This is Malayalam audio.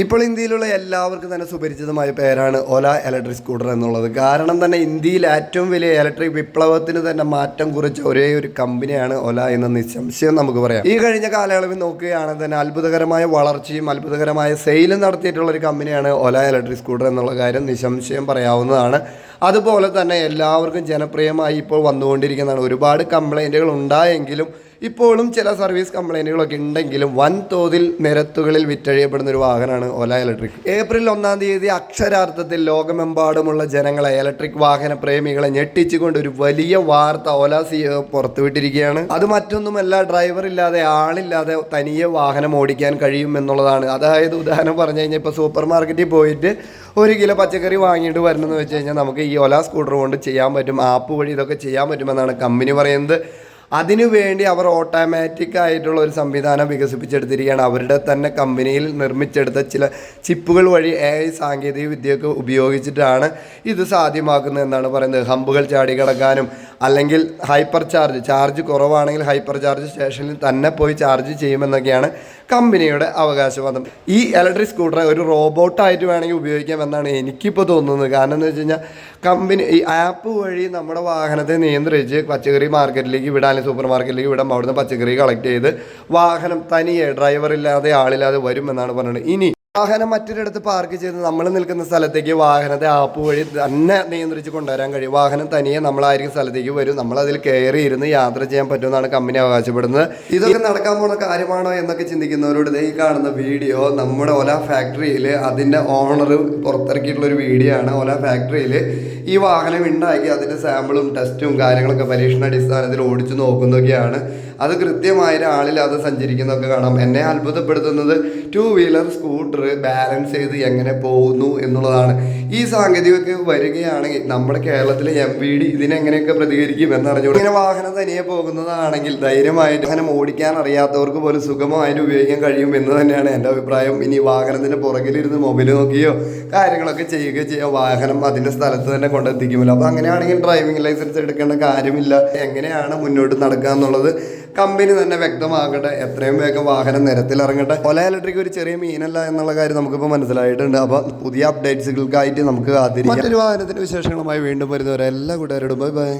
ഇപ്പോൾ ഇന്ത്യയിലുള്ള എല്ലാവർക്കും തന്നെ സുപരിചിതമായ പേരാണ് ഓല ഇലക്ട്രിക് സ്കൂട്ടർ എന്നുള്ളത്. കാരണം തന്നെ ഇന്ത്യയിൽ ഏറ്റവും വലിയ ഇലക്ട്രിക് വിപ്ലവത്തിന് തന്നെ മാറ്റം കുറിച്ച ഒരേ ഒരു കമ്പനിയാണ് ഓല എന്ന നിസ്സംശയം നമുക്ക് പറയാം. ഈ കഴിഞ്ഞ കാലയളവിൽ നോക്കുകയാണെങ്കിൽ തന്നെ അത്ഭുതകരമായ വളർച്ചയും അത്ഭുതകരമായ സെയിലും നടത്തിയിട്ടുള്ള ഒരു കമ്പനിയാണ് ഓല ഇലക്ട്രിക് സ്കൂട്ടർ എന്നുള്ള കാര്യം നിസ്സംശയം പറയാവുന്നതാണ്. അതുപോലെ തന്നെ എല്ലാവർക്കും ജനപ്രിയമായി ഇപ്പോൾ വന്നുകൊണ്ടിരിക്കുന്നതാണ്. ഒരുപാട് കംപ്ലൈന്റുകൾ ഉണ്ടായെങ്കിലും ഇപ്പോഴും ചില സർവീസ് കംപ്ലൈന്റുകളൊക്കെ ഉണ്ടെങ്കിലും വൻതോതിൽ നിരത്തുകളിൽ വിറ്റഴിയപ്പെടുന്ന ഒരു വാഹനമാണ് ഓല ഇലക്ട്രിക് ഏപ്രിൽ ഒന്നാം തീയതി അക്ഷരാർത്ഥത്തിൽ ലോകമെമ്പാടുമുള്ള ജനങ്ങളെ ഇലക്ട്രിക് വാഹന പ്രേമികളെ ഞെട്ടിച്ചുകൊണ്ട് ഒരു വലിയ വാർത്ത ഓല സി പുറത്തുവിട്ടിരിക്കുകയാണ്. അത് മറ്റൊന്നുമല്ല ഡ്രൈവർ ഇല്ലാതെ ആളില്ലാതെ തനിയെ വാഹനം ഓടിക്കാൻ കഴിയും എന്നുള്ളതാണ്. അതായത് ഉദാഹരണം പറഞ്ഞു കഴിഞ്ഞാൽ ഇപ്പോൾ സൂപ്പർ മാർക്കറ്റിൽ പോയിട്ട് ഒരു കിലോ പച്ചക്കറി വാങ്ങിയിട്ട് വരണമെന്ന് വെച്ച് കഴിഞ്ഞാൽ നമുക്ക് ഈ ഒല സ്കൂട്ടർ കൊണ്ട് ചെയ്യാൻ പറ്റും ആപ്പ് വഴി ഇതൊക്കെ ചെയ്യാൻ പറ്റുമെന്നാണ് കമ്പനി പറയുന്നത്. അതിനുവേണ്ടി അവർ ഓട്ടോമാറ്റിക് ആയിട്ടുള്ള ഒരു സംവിധാനം വികസിപ്പിച്ചെടുത്തിരിക്കുകയാണ്. അവരുടെ തന്നെ കമ്പനിയിൽ നിർമ്മിച്ചെടുത്ത ചില ചിപ്പുകൾ വഴി എ ഐ സാങ്കേതിക വിദ്യയൊക്കെ ഉപയോഗിച്ചിട്ടാണ് ഇത് സാധ്യമാക്കുന്നത് എന്നാണ് പറയുന്നത്. ഹമ്പുകൾ ചാടി കിടക്കാനും അല്ലെങ്കിൽ ഹൈപ്പർ ചാർജ് ചാർജ് കുറവാണെങ്കിൽ ഹൈപ്പർ ചാർജ് സ്റ്റേഷനിൽ തന്നെ പോയി ചാർജ് ചെയ്യുമെന്നൊക്കെയാണ് കമ്പനിയുടെ അവകാശവാദം. ഈ ഇലക്ട്രിക് സ്കൂട്ടറെ ഒരു റോബോട്ടായിട്ട് വേണമെങ്കിൽ ഉപയോഗിക്കാമെന്നാണ് എനിക്കിപ്പോൾ തോന്നുന്നത്. കാരണം എന്ന് വെച്ച് കഴിഞ്ഞാൽ കമ്പനി ഈ ആപ്പ് വഴി നമ്മുടെ വാഹനത്തെ നിയന്ത്രിച്ച് പച്ചക്കറി മാർക്കറ്റിലേക്ക് വിടാൻ അല്ലെങ്കിൽ സൂപ്പർ മാർക്കറ്റിലേക്ക് വിടാം അവിടുന്ന് പച്ചക്കറി കളക്ട് ചെയ്ത് വാഹനം തനിയെ ഡ്രൈവറില്ലാതെ ആളില്ലാതെ വരും എന്നാണ് പറയുന്നത് ഇനി വാഹനം മറ്റൊരിടത്ത് പാർക്ക് ചെയ്ത് നമ്മൾ നിൽക്കുന്ന സ്ഥലത്തേക്ക് വാഹനത്തെ ആപ്പ് വഴി തന്നെ നിയന്ത്രിച്ച് കൊണ്ടുവരാൻ കഴിയും. വാഹനം തനിയെ നമ്മളായിരിക്കും സ്ഥലത്തേക്ക് വരും. നമ്മൾ അതിൽ കയറി ഇരുന്ന് യാത്ര ചെയ്യാൻ പറ്റുമെന്നാണ് കമ്പനി അവകാശപ്പെടുന്നത്. ഇതൊക്കെ നടക്കാൻ പോകുന്ന കാര്യമാണോ എന്നൊക്കെ ചിന്തിക്കുന്നവരോട് ഈ കാണുന്ന വീഡിയോ നമ്മുടെ ഓല ഫാക്ടറിയിൽ അതിന്റെ ഓണർ പുറത്തിറക്കിയിട്ടുള്ള ഒരു വീഡിയോ ആണ്. ഓല ഫാക്ടറിയിൽ ഈ വാഹനം ഉണ്ടാക്കി അതിന്റെ സാമ്പിളും ടെസ്റ്റും കാര്യങ്ങളൊക്കെ പരീക്ഷണാടിസ്ഥാനത്തിൽ ഓടിച്ചു നോക്കുന്നതൊക്കെയാണ്. അത് കൃത്യമായ ഒരാളില്ലാതെ സഞ്ചരിക്കുന്നതൊക്കെ കാണാം. എന്നെ അത്ഭുതപ്പെടുത്തുന്നത് ടു വീലർ സ്കൂട്ടർ ബാലൻസ് ചെയ്ത് എങ്ങനെ പോകുന്നു എന്നുള്ളതാണ്. ഈ സാങ്കേതികമൊക്കെ വരികയാണെങ്കിൽ നമ്മുടെ കേരളത്തിലെ എം വി ഡി ഇതിനെങ്ങനെയൊക്കെ പ്രതികരിക്കും എന്നറിഞ്ഞു ഇങ്ങനെ വാഹനം തനിയെ പോകുന്നതാണെങ്കിൽ ധൈര്യമായിട്ട് വാഹനം ഓടിക്കാൻ അറിയാത്തവർക്ക് പോലും സുഖമായിട്ട് ഉപയോഗിക്കാൻ കഴിയും എന്ന് തന്നെയാണ് എന്റെ അഭിപ്രായം. ഇനി വാഹനത്തിന്റെ പുറകിലിരുന്ന് മൊബൈൽ നോക്കിയോ കാര്യങ്ങളൊക്കെ ചെയ്യുകയോ ചെയ്യുക വാഹനം അതിന്റെ സ്ഥലത്ത് തന്നെ കൊണ്ടെത്തിക്കുമല്ലോ. അപ്പോൾ അങ്ങനെയാണെങ്കിൽ ഡ്രൈവിംഗ് ലൈസൻസ് എടുക്കേണ്ട കാര്യമില്ല. എങ്ങനെയാണ് മുന്നോട്ട് നടക്കുക എന്നുള്ളത് കമ്പനി തന്നെ വ്യക്തമാകട്ടെ എത്രയും വേഗം വാഹനം നിരത്തിലിറങ്ങട്ടെ ഒല ഇലക്ട്രിക് ഒരു ചെറിയ മീനല്ല എന്നുള്ള കാര്യം നമുക്കിപ്പോൾ മനസ്സിലായിട്ടുണ്ട്. അപ്പോൾ പുതിയ അപ്ഡേറ്റ്സുകൾക്കായിട്ട് നമുക്ക് കാത്തിരിക്കാം. മറ്റൊരു വാഹനത്തിന്റെ വിശേഷങ്ങളുമായി വീണ്ടും വരുന്നവരെ എല്ലാ കൂട്ടുകാരോടും ബൈ ബൈ.